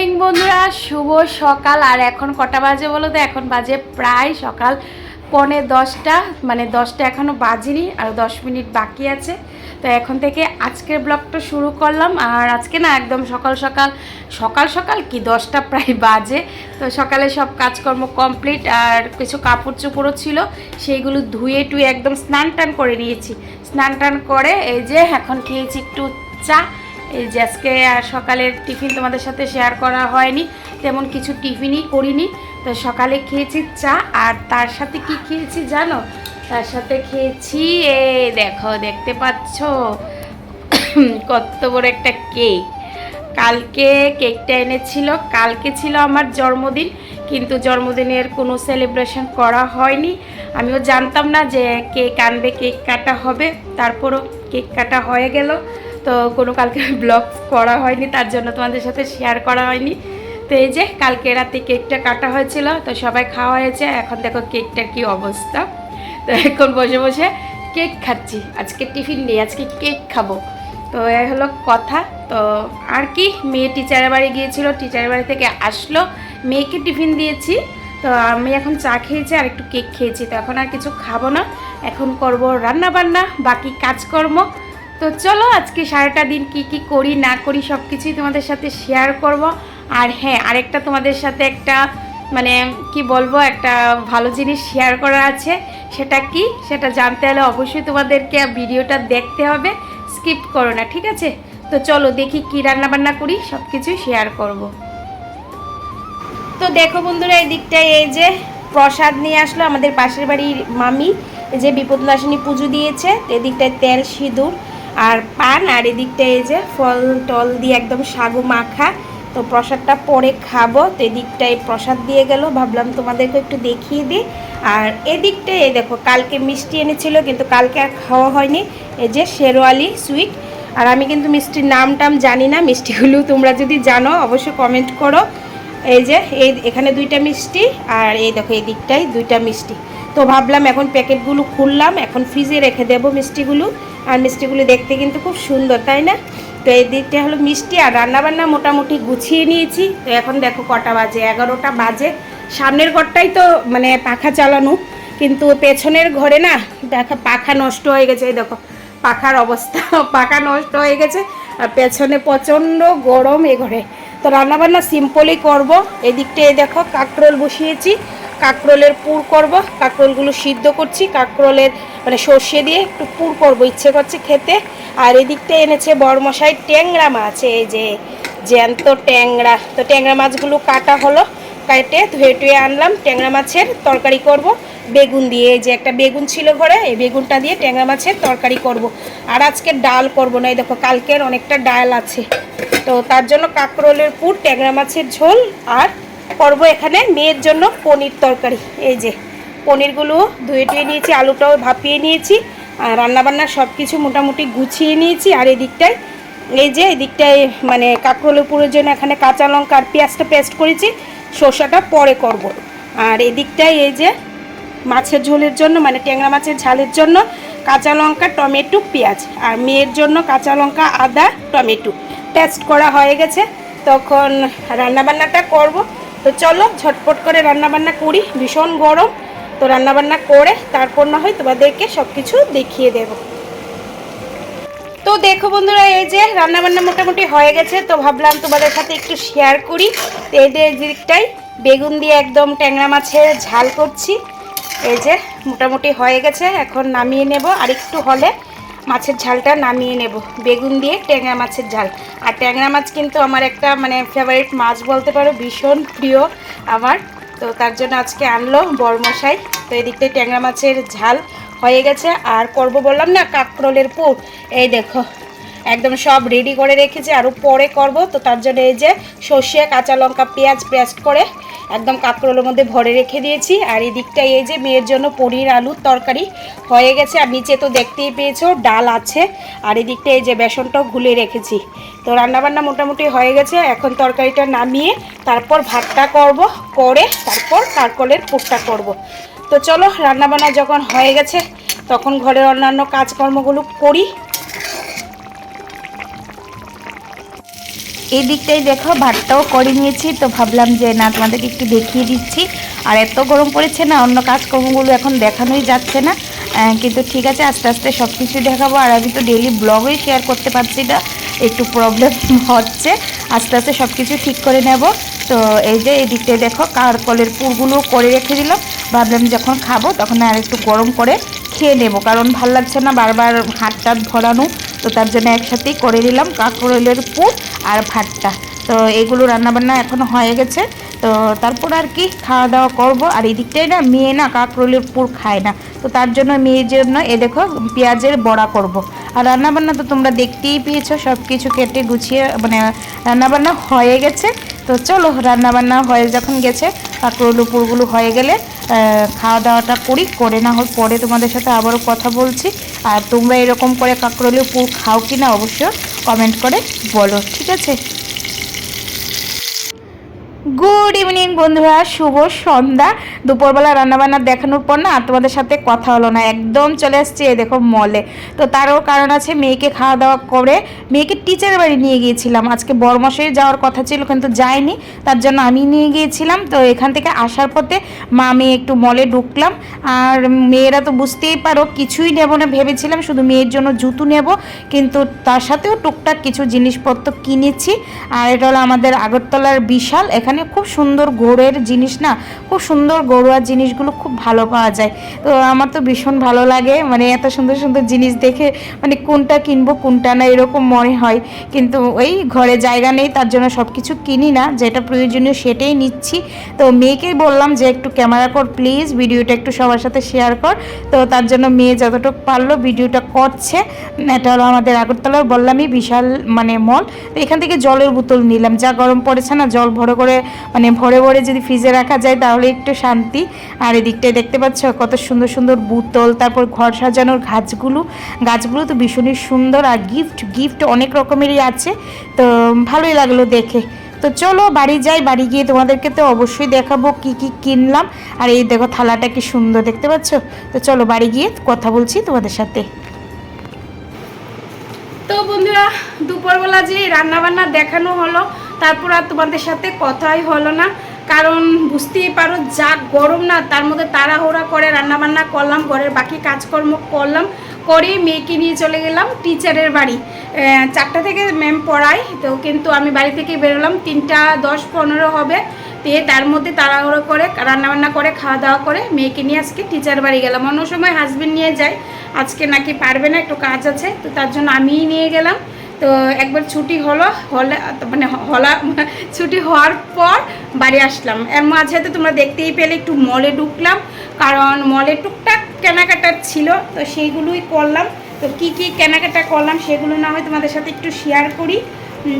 Morning বন্ধুরা। শুভ সকাল। আর এখন কটা বাজে বলো তো? এখন বাজে প্রায় সকাল পৌনে দশটা। মানে দশটা এখনও বাজেনি, আর দশ মিনিট বাকি আছে। তো এখন থেকে আজকের ব্লগটা শুরু করলাম। আর আজকে না একদম সকাল সকাল সকাল সকাল কি দশটা প্রায় বাজে। তো সকালে সব কাজকর্ম কমপ্লিট, আর কিছু কাপড় চোপড়ও ছিল, সেইগুলো ধুয়ে টুয়ে একদম স্নান টান করে নিয়েছি। স্নান টান করে এই যে এখন খেয়েছি একটু চা। এই যে আজকে সকালের টিফিন তোমাদের সাথে শেয়ার করা হয়নি, তেমন কিছু টিফিনই করিনি। তো সকালে খেয়েছি চা, আর তার সাথে কি খেয়েছি জানো? তার সাথে খেয়েছি এ দেখো, দেখতে পাচ্ছ? কত বড় একটা কেক কালকে কেকটা এনেছিল, কালকে ছিল আমার জন্মদিন, কিন্তু জন্মদিনের কোনো সেলিব্রেশন করা হয়নি। আমিও জানতাম না যে কেক আনবে কেক কাটা হবে, তারপরও কেক কাটা হয়ে গেল। তো কোনো কালকে ব্লগ করা হয়নি, তার জন্য তোমাদের সাথে শেয়ার করা হয়নি। তো এই যে কালকে রাতে কেকটা কাটা হয়েছিল, তো সবাই খাওয়া হয়েছে, এখন দেখো কেকটার কি অবস্থা। তো এখন বসে বসে কেক খাচ্ছি, আজকে টিফিন নেই, আজকে কেক খাব। তো এই হলো কথা, তো আর কি, মেয়ে টিচারের বাড়ি গিয়েছিল টিচারের বাড়ি থেকে আসলো, মেয়েকে টিফিন দিয়েছি, তো আমি এখন চা খেয়েছি আর একটু কেক খেয়েছি, তো এখন আর কিছু খাব না। এখন করব রান্না বান্না বাকি কাজকর্ম তো চলো আজকে সারাটা দিন কি কি করি, না করি সব কিছুই তোমাদের সাথে শেয়ার করব। আর হ্যাঁ আরেকটা তোমাদের সাথে একটা মানে কি বলব, একটা ভালো জিনিস শেয়ার করা আছে। সেটা কি? সেটা জানতে হলে অবশ্যই তোমাদেরকে ভিডিওটা দেখতে হবে স্কিপ করো না, ঠিক আছে? তো চলো দেখি কি রান্না বান্না করি সব কিছুই শেয়ার করব। তো দেখো বন্ধুরা, এই দিকটায় এই যে প্রসাদ নিয়ে আসলো আমাদের পাশের বাড়ির মামি যে বিপদনাশিনী পুজো দিয়েছে এদিকটায় তেল, সিঁদুর আর পান, আর এদিকটায় এই যে ফল টল দিয়ে একদম সাগু মাখা। তো প্রসাদটা পরে খাব। তো এদিকটায় প্রসাদ দিয়ে গেল। ভাবলাম তোমাদেরকে একটু দেখিয়ে দিই। আর এদিকটায় এই দেখো, কালকে মিষ্টি এনেছিল, কিন্তু কালকে আর খাওয়া হয়নি। এই যে শেরওয়ালি সুইট আর আমি কিন্তু মিষ্টির নাম টাম জানি না। মিষ্টিগুলো তোমরা যদি জানো, অবশ্যই কমেন্ট করো। এই যে, এই এখানে দুইটা মিষ্টি, আর এই দেখো এই দিকটাই দুইটা মিষ্টি। তো ভাবলাম এখন প্যাকেটগুলো খুললাম। এখন ফ্রিজে রেখে দেবো মিষ্টিগুলো। আর মিষ্টিগুলো দেখতে কিন্তু খুব সুন্দর, তাই না? তো এই দিকটা হলো মিষ্টি আর রান্নাবান্না মোটামুটি গুছিয়ে নিয়েছি। তো এখন দেখো কটা বাজে, এগারোটা বাজে। সামনের ঘরটাই তো মানে পাখা চালানো, কিন্তু পেছনের ঘরে না, দেখা পাখা নষ্ট হয়ে গেছে, এই দেখো। পাখার অবস্থা, পাখা নষ্ট হয়ে গেছে, আর পেছনে প্রচণ্ড গরম এ ঘরে। তো রান্নাবান্না সিম্পলই করব। এদিকটা এই দেখো কাকরোল বসিয়েছি, কাকরোলের পুর করব, কাকরোলগুলো সিদ্ধ করছি, কাকরোলের মানে সর্ষে দিয়ে একটু পুর করব, ইচ্ছে করছে খেতে। আর এদিকটা এনেছে বড়মশাই ট্যাংরা মাছ, এই যে জ্যান্ত ট্যাংরা। তো ট্যাংরা মাছগুলো কাটা হলো, কাটে ধুয়ে টুয়ে আনলাম, ট্যাংরা মাছের তরকারি করব। বেগুন দিয়ে যে একটা বেগুন ছিল ঘরে, এই বেগুনটা দিয়ে ট্যাংরা মাছের তরকারি করব। আর আজকে ডাল করব না, এই দেখো কালকের অনেকটা ডাল আছে। তো তার জন্য কাকরোলের পুর, ট্যাংরা মাছের ঝোল, আর করব এখানে মেয়ের জন্য পনির তরকারি, এই যে। পনিরগুলো ধুয়ে টুয়ে নিয়েছি, আলুটাও ভাপিয়ে নিয়েছি, আর রান্নাবান্না সব কিছু মোটামুটি গুছিয়ে নিয়েছি। আর এদিকটায়, এই যে এদিকটায় মানে কাকরোলের পুরের জন্য এখানে কাঁচা লঙ্কা আর পেঁয়াজটা পেস্ট করেছি শসাটা পরে করব। আর এদিকটায় এই যে মাছের ঝোলের জন্য মানে ট্যাংরা মাছের ঝালের জন্য কাঁচা লঙ্কা, টমেটো, পেঁয়াজ। আর মেয়ের জন্য কাঁচা লঙ্কা, আদা, টমেটো। পেস্ট করা হয়ে গেছে, তখন রান্নাবান্নাটা করব। তো চলো ঝটপট করে রান্নাবান্না করি, ভীষণ গরম। তো রান্নাবান্না করে তারপর না হয় তোমাদেরকে সব কিছু দেখিয়ে দেব। তো দেখো বন্ধুরা, এই যে রান্নাবান্না মোটামুটি হয়ে গেছে। তো ভাবলাম তোমাদের সাথে একটু শেয়ার করি। তো এই যে দিকটাই বেগুন দিয়ে একদম ট্যাংরা মাছের ঝাল করছি। এই যে মোটামুটি হয়ে গেছে, এখন নামিয়ে নেব। আর একটু হলে মাছের ঝালটা নামিয়ে নেব। বেগুন দিয়ে ট্যাংরা মাছের ঝাল। আর ট্যাংরা মাছ কিন্তু আমার একটা মানে ফেভারিট মাছ বলতে পারো, ভীষণ প্রিয় আমার। তো তার জন্য আজকে আনলো বরমশাই। তো এদিকটায় ট্যাংরা মাছের ঝাল হয়ে গেছে। আর করব বললাম না কাকরোলের পুর। এই দেখো একদম সব রেডি করে রেখেছি, আরও পরে করব। তো তার জন্য এই যে সর্ষে, কাঁচা লঙ্কা, পেঁয়াজ পেস্ট করে একদম কাকরোলের মধ্যে ভরে রেখে দিয়েছি। আর এই দিকটায় এই যে মেয়ের জন্য পনির আলুর তরকারি হয়ে গেছে। আর নিচে তো দেখতেই পেয়েছ, ডাল আছে। আর এদিকটা এই যে বেসনটাও ঘুলে রেখেছি। তো রান্নাবান্না মোটামুটি হয়ে গেছে। এখন তরকারিটা নামিয়ে তারপর ভাতটা করব, করে তারপর কাকরোলের পুরটা করব। তো চলো, রান্নাবান্না যখন হয়ে গেছে, তখন ঘরের অন্যান্য কাজকর্মগুলো করি। এই দিকটাই দেখো, ভাতটাও করে নিয়েছি, তো ভাবলাম যে না, তোমাদেরকে একটু দেখিয়ে দিচ্ছি। আর এত গরম পড়েছে না, অন্য কাজকর্মগুলো এখন দেখানোই যাচ্ছে না। কিন্তু ঠিক আছে, আস্তে আস্তে সব কিছু দেখাবো। আর আমি তো ডেলি ব্লগই শেয়ার করতে পারছি না, একটু প্রবলেম হচ্ছে। আস্তে আস্তে সব কিছু ঠিক করে নেব। তো এই যে এই দিকটায় দেখো, কারকলের পুরগুলো করে রেখে দিল ভাবলাম যখন খাব, তখন আর একটু গরম করে খেয়ে নেব। কারণ ভালো লাগছে না বারবার হাত টাত ভরানো, তো তার জন্য একসাথেই করে দিলাম কাঁকরোলের পুর আর ভাতটা। তো এগুলো রান্নাবান্না এখনও হয়ে গেছে। তো তারপর আর কি খাওয়া দাওয়া করব। আর এই দিকটাই না মেয়ে না কাঁকরোলের পুর খায় না। তো তার জন্য মেয়ের জন্য এ দেখো পেঁয়াজের বড়া করব। আর রান্নাবান্না তো তোমরা দেখতেই পেয়েছ সব কিছু কেটে গুছিয়ে মানে রান্নাবান্না হয়ে গেছে। তো চলো রান্নাবান্না হয়ে যখন গেছে কাঁকরোল পুরগুলো হয়ে গেলে খাওয়া দাওয়াটা করি, করে না হোক পরে তোমাদের সাথে আবারও কথা বলছি। আর তোমরা এরকম করে কাঁকরোলের পুর খাও কি না অবশ্যই কমেন্ট করে বলো ঠিক আছে? গুড ইভিনিং বন্ধুরা। শুভ সন্ধ্যা। দুপুরবেলা রান্নাবান্না দেখানোর পর না তোমাদের সাথে কথা হলো না। একদম চলে আসছে এই দেখো মলে তো তারও কারণ আছে, মেয়েকে খাওয়া দাওয়া করে মেয়েকে টিচারের বাড়ি নিয়ে গিয়েছিলাম। আজকে বড়মাসে যাওয়ার কথা ছিল, কিন্তু যায়নি। তার জন্য আমি নিয়ে গিয়েছিলাম। তো এখান থেকে আসার পথে মা, মেয়ে একটু মলে ঢুকলাম। আর মেয়েরা তো বুঝতেই পারো, কিছুই নেব না ভেবেছিলাম। শুধু মেয়ের জন্য জুতো নেব। কিন্তু তার সাথেও টুকটাক কিছু জিনিসপত্র কিনেছি। আর এটা হলো আমাদের আগরতলার বিশাল। এখানে খুব সুন্দর গোড়ের জিনিস না? খুব সুন্দর গড়ুয়ার জিনিসগুলো খুব ভালো পাওয়া যায়। তো আমার তো ভীষণ ভালো লাগে। মানে এত সুন্দর সুন্দর জিনিস দেখে মানে কোনটা কিনবো, কোনটা না, এরকম মনে হয়। কিন্তু ওই ঘরে জায়গা নেই, তার জন্য সব কিছু কিনি না। যেটা প্রয়োজনীয় সেটাই নিচ্ছি। তো মেয়েকেই বললাম যে, একটু ক্যামেরা কর প্লিজ ভিডিওটা একটু সবার সাথে শেয়ার কর। তো তার জন্য মেয়ে যতটুকু পারল ভিডিওটা করছে। এটা হলো আমাদের আগরতলার বললামই বিশাল মানে মল তো এখান থেকে জলের বোতল নিলাম। যা গরম পড়েছে না, জল ভরে করে মানে ভরে ভরে যদি ফ্রিজে রাখা যায় তাহলে একটু শান্তি। আর এদিকটায় দেখতে পাচ্ছ কত সুন্দর সুন্দর বোতল, তারপর ঘর সাজানোর গাছগুলো। গাছগুলো তো ভীষণই সুন্দর আর গিফট গিফট অনেক রকমেরই আছে। তো ভালোই লাগল দেখে। তো চলো বাড়ি যাই, বাড়ি গিয়ে তোমাদেরকে তো অবশ্যই দেখাবো কি কি কিনলাম। আর এই দেখো থালাটা কি সুন্দর, দেখতে পাচ্ছ? তো চলো বাড়ি গিয়ে কথা বলছি তোমাদের সাথে। তো বন্ধুরা, দুপুরবেলা যে রান্নাবান্না দেখানো হলো তারপর আর তোমাদের সাথে কথাই হলো না। কারণ বুঝতেই পারো, যা গরম না, তার মধ্যে তাড়াহুড়া করে রান্নাবান্না করলাম, ঘরের বাকি কাজকর্ম করলাম করে মেয়েকে নিয়ে চলে গেলাম টিচারের বাড়ি। চারটা থেকে ম্যাম পড়ায়, তো কিন্তু আমি বাড়ি থেকে বেরোলাম, তিনটা দশ পনেরো হবে, দিয়ে তার মধ্যে তাড়াহুড়ো করে রান্নাবান্না করে খাওয়া দাওয়া করে মেয়েকে নিয়ে আজকে টিচার বাড়ি গেলাম। অন্য সময় হাজবেন্ড নিয়ে যায়, আজকে নাকি পারবে না, একটু কাজ আছে, তো তার জন্য আমিই নিয়ে গেলাম। তো একবার ছুটি হলো, হলে মানে হলা, ছুটি হওয়ার পর বাড়ি আসলাম। এর মাঝে তো তোমরা দেখতেই পেলে একটু মলে ঢুকলাম, কারণ মলে টুকটাক কেনাকাটা ছিল, তো সেইগুলোই করলাম। তো কি কি কেনাকাটা করলাম সেগুলো না হয় তোমাদের সাথে একটু শেয়ার করি।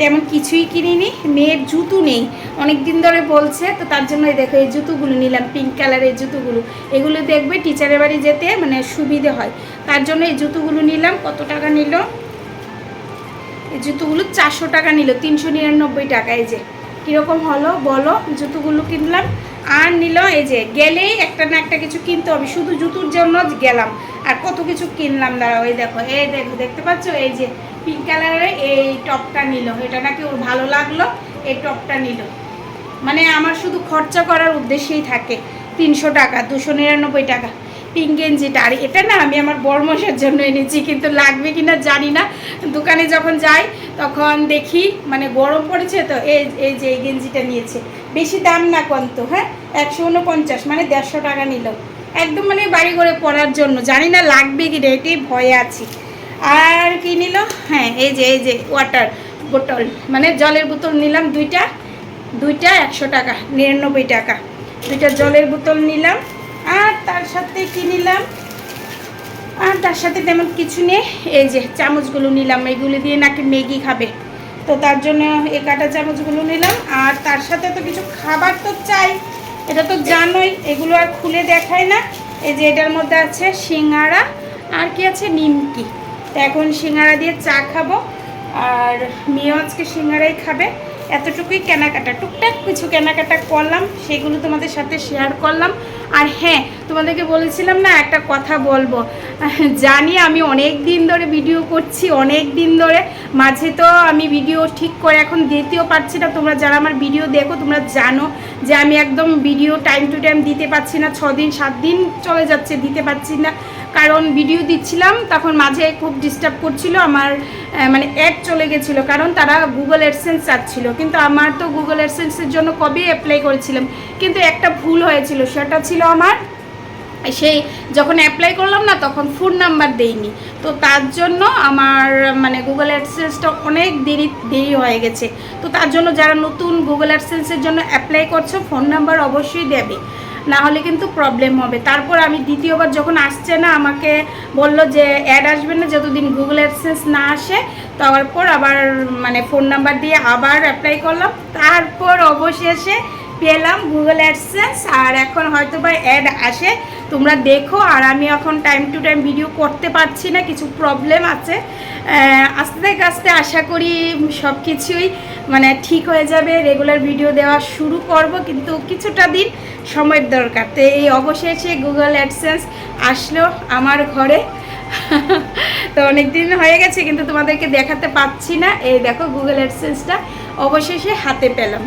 তেমন কিছুই কিনিনি, মেয়ের জুতো নেই। অনেক দিন ধরে বলছে, তো তার জন্য দেখো এই জুতোগুলো নিলাম পিঙ্ক কালারের জুতোগুলো। এগুলো দেখবে টিচারের বাড়ি যেতে মানে সুবিধে হয়। তার জন্য এই জুতোগুলো নিলাম, কত টাকা নিল? এই জুতোগুলো চারশো টাকা নিল, তিনশো নিরানব্বই টাকা, এই যে। কীরকম হলো বলো? জুতোগুলো কিনলাম, আর নিল, এই যে, গেলেই একটা না একটা কিছু কিনতে হবে। শুধু জুতোর জন্য গেলাম, আর কত কিছু কিনলাম, দাঁড়াও, এই দেখো এই দেখো, দেখতে পাচ্ছ? এই যে পিঙ্ক কালারের এই টপটা নিল। এটা নাকি ওর ভালো লাগল? এই টপটা নিল। মানে আমার শুধু খরচা করার উদ্দেশ্যেই থাকে। তিনশো টাকা, দুশো নিরানব্বই টাকা। পিঙ্ক গেঞ্জিটা আর এটা না আমি আমার বড়মশের জন্য এনেছি, কিন্তু লাগবে কি না জানি না। দোকানে যখন যাই, তখন দেখি মানে গরম পড়েছে তো, এই এই যে এই গেঞ্জিটা নিয়েছে। বেশি দাম না কন্ত হ্যাঁ? একশো উনপঞ্চাশ মানে দেড়শো টাকা নিল। একদম মানে বাড়ি করে পড়ার জন্য, জানি না লাগবে কি না এটাই ভয়ে আছি। আর কি নিল? হ্যাঁ এই যে এই যে ওয়াটার বোতল মানে জলের বোতল নিলাম দুইটা। দুইটা একশো টাকা, নিরানব্বই টাকা। দুইটা জলের বোতল নিলাম। আর তার সাথে কি নিলাম? আর তার সাথে তেমন কিছু নেই। এই যে চামচগুলো নিলাম, এগুলো দিয়ে নাকি ম্যাগি খাবে। তো তার জন্য এ কাটা চামচগুলো নিলাম। আর তার সাথে তো কিছু খাবার তো চাই। এটা তো জানোই, এগুলো আর খুলে দেখায় না। এই যে এটার মধ্যে আছে সিঙ্গারা আর কি আছে? নিমকি। তো এখন সিঙ্গারা দিয়ে চা খাব। আর মেয়েও আজকে সিঙ্গারাই খাবে। এতটুকুই কেনাকাটা। টুকটাক কিছু কেনাকাটা করলাম, সেগুলো তোমাদের সাথে শেয়ার করলাম। আর হ্যাঁ তোমাদেরকে বলেছিলাম না, একটা কথা বলব। জানি আমি অনেক দিন ধরে ভিডিও করছি, অনেক দিন ধরে। মাঝে তো আমি ভিডিও ঠিক করে এখন দিতেও পারছি না। তোমরা যারা আমার ভিডিও দেখো, তোমরা জানো যে আমি একদম ভিডিও টাইম টু টাইম দিতে পারছি না ছ দিন সাত দিন চলে যাচ্ছে, দিতে পারছি না। কারণ ভিডিও দিচ্ছিলাম, তখন মাঝে খুব ডিস্টার্ব করছিল আমার মানে অ্যাড চলে গেছিল। কারণ তারা গুগল অ্যাডসেন্স চাচ্ছিল। কিন্তু আমার তো গুগল অ্যাডসেন্সের জন্য কবে অ্যাপ্লাই করেছিলাম? কিন্তু একটা ভুল হয়েছিল। সেটা ছিল আমার সেই যখন অ্যাপ্লাই করলাম না, তখন ফোন নাম্বার দেইনি। তো তার জন্য আমার মানে গুগল অ্যাডসেন্সটা অনেক দেরি দেরি হয়ে গেছে। তো তার জন্য যারা নতুন গুগল অ্যাডসেন্সের জন্য অ্যাপ্লাই করছ ফোন নাম্বার অবশ্যই দেবে। না হলে কিন্তু প্রবলেম হবে। তারপর আমি দ্বিতীয়বার যখন আসছে না, আমাকে বলল যে অ্যাড আসবে না, যতদিন গুগল অ্যাডসেন্স না আসে। তারপর আবার মানে ফোন নাম্বার দিয়ে আবার অ্যাপ্লাই করলাম। তারপর অবশেষে পেলাম গুগল অ্যাডসেন্স আর এখন হয়তো বা অ্যাড আসে। তোমরা দেখো, আর আমি এখন টাইম টু টাইম ভিডিও করতে পারছি না, কিছু প্রবলেম আছে। আস্তে আস্তে আশা করি সব কিছুই মানে ঠিক হয়ে যাবে। রেগুলার ভিডিও দেওয়া শুরু করব, কিন্তু কিছুটা দিন সময়ের দরকার। তো এই অবশেষে গুগল অ্যাডসেন্স আসলো আমার ঘরে। তো অনেক দিন হয়ে গেছে, কিন্তু তোমাদেরকে দেখাতে পাচ্ছি না। এই দেখো গুগল অ্যাডসেন্সটা অবশেষে হাতে পেলাম।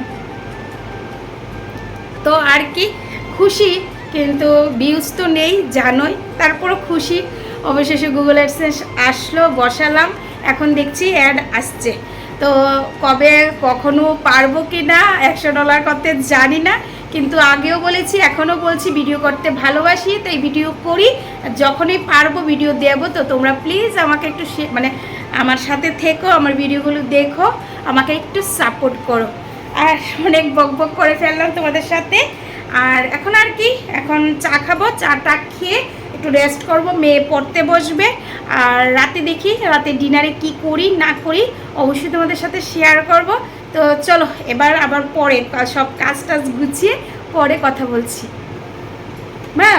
তো আর কি, খুশি, কিন্তু ভিউজ তো নেই, জানোই। তারপরও খুশি। অবশেষে গুগল অ্যাডসেন্স আসলো, বসালাম, এখন দেখছি অ্যাড আসছে। তো কবে, কখনো পারব কি না, একশো ডলার করতে জানি না, কিন্তু আগেও বলেছি, এখনও বলছি ভিডিও করতে ভালোবাসি তাই ভিডিও করি। যখনই পারব ভিডিও দেবো, তো তোমরা প্লিজ আমাকে একটু মানে আমার সাথে থেকো, আমার ভিডিওগুলো দেখো, আমাকে একটু সাপোর্ট করো। আর অনেক বক বক করে ফেললাম তোমাদের সাথে। আর এখন আর কি, এখন চা খাব, চাটা খেয়ে একটু রেস্ট করব, মেয়ে পড়তে বসবে। আর রাতে দেখি, রাতে ডিনারে কি করি, না করি, অবশ্যই তোমাদের সাথে শেয়ার করব। তো চলো, এবার আবার পরে সব কাজ টাজ গুছিয়ে পরে কথা বলছি। তো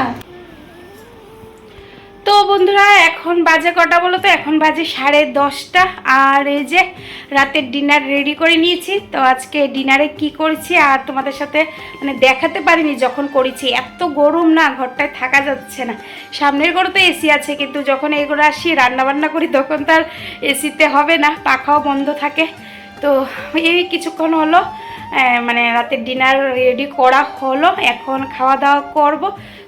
বন্ধুরা, এখন বাজে কটা বলো তো? এখন বাজে সাড়ে দশটা। আর এই যে রাতের ডিনার রেডি করে নিয়েছি। তো আজকে ডিনারে কি করেছি আর তোমাদের সাথে মানে দেখাতে পারিনি যখন করেছি। এত গরম না, ঘরটায় থাকা যাচ্ছে না। সামনের ঘরে তো এসি আছে, কিন্তু যখন ঘরে আসি, রান্নাবান্না করি, তখন তার এসিতে হবে না পাখাও বন্ধ থাকে। তো এই কিছুক্ষণ হলো মানে রাতের ডিনার রেডি করা হলো। এখন খাওয়া দাওয়া করব।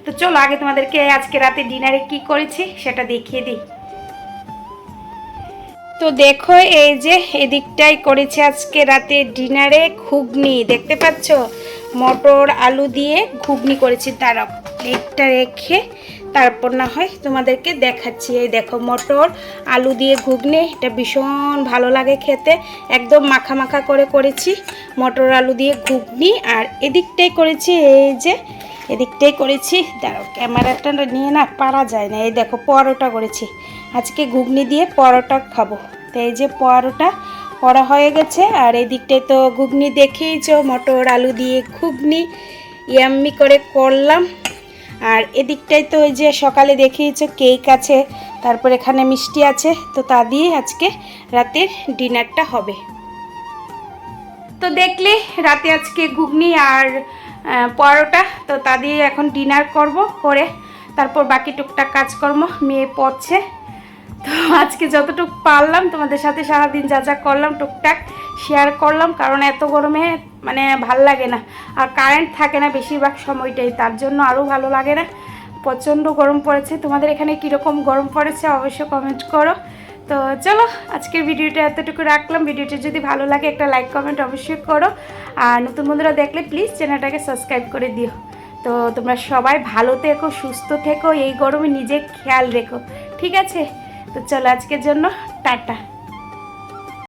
তো চলো, আগে তোমাদেরকে আজকে রাতে ডিনারে কি করেছি সেটা দেখিয়ে দিই। তো দেখো, এই যে এদিকটাই করেছে আজকে রাতে ডিনারে ঘুগনি। দেখতে পাচ্ছ? মটর আলু দিয়ে ঘুগনি করেছি তার প্লেটটা রেখে, তারপর না হয় তোমাদেরকে দেখাচ্ছি। এই দেখো, মটর আলু দিয়ে ঘুগনি, এটা ভীষণ ভালো লাগে খেতে। একদম মাখা মাখা করে করেছি। মটর আলু দিয়ে ঘুগনি, আর এদিকটাই করেছি এই যে এদিকটাই করেছি। দাঁড়াও, ক্যামেরাটা নিয়ে না পারা যায় না। এই দেখো, পরোটা করেছি। আজকে ঘুগনি দিয়ে পরোটা খাব। তো এই যে পরোটা করা হয়ে গেছে, আর এই দিকটায় তো ঘুগনি দেখেইছো, মটর, আলু দিয়ে ঘুগনি, ইয়াম্মি করে করলাম। আর এদিকটায় তো ওই যে সকালে দেখিয়েছো কেক আছে, তারপর এখানে মিষ্টি আছে, তো তা দিয়ে আজকে রাতের ডিনারটা হবে। তো দেখলে, রাতে আজকে ঘুগনি আর পরোটা। তো তা দিয়ে এখন ডিনার করব, করে তারপর বাকি টুকটাক কাজকর্ম মেয়ে পড়ছে। তো আজকে যতটুকু পারলাম, তোমাদের সাথে সারাদিন যা যা করলাম, টুকটাক শেয়ার করলাম, কারণ এত গরমে মানে ভালো লাগে না। আর কারেন্ট থাকে না বেশিরভাগ সময়টাই, তার জন্য আরও ভালো লাগে না। প্রচণ্ড গরম পড়েছে। তোমাদের এখানে কীরকম গরম পড়েছে অবশ্যই কমেন্ট করো। তো চলো, আজকের ভিডিওটা এতটুকু রাখলাম। ভিডিওটি যদি ভালো লাগে, একটা লাইক, কমেন্ট অবশ্যই করো। আর নতুন বন্ধুরা দেখলে প্লিজ চ্যানেলটাকে সাবস্ক্রাইব করে দিও। তো তোমরা সবাই ভালো থেকো, সুস্থ থেকো, এই গরমে নিজে খেয়াল রেখো। ঠিক আছে? তো চলো, আজকের জন্য টাটা।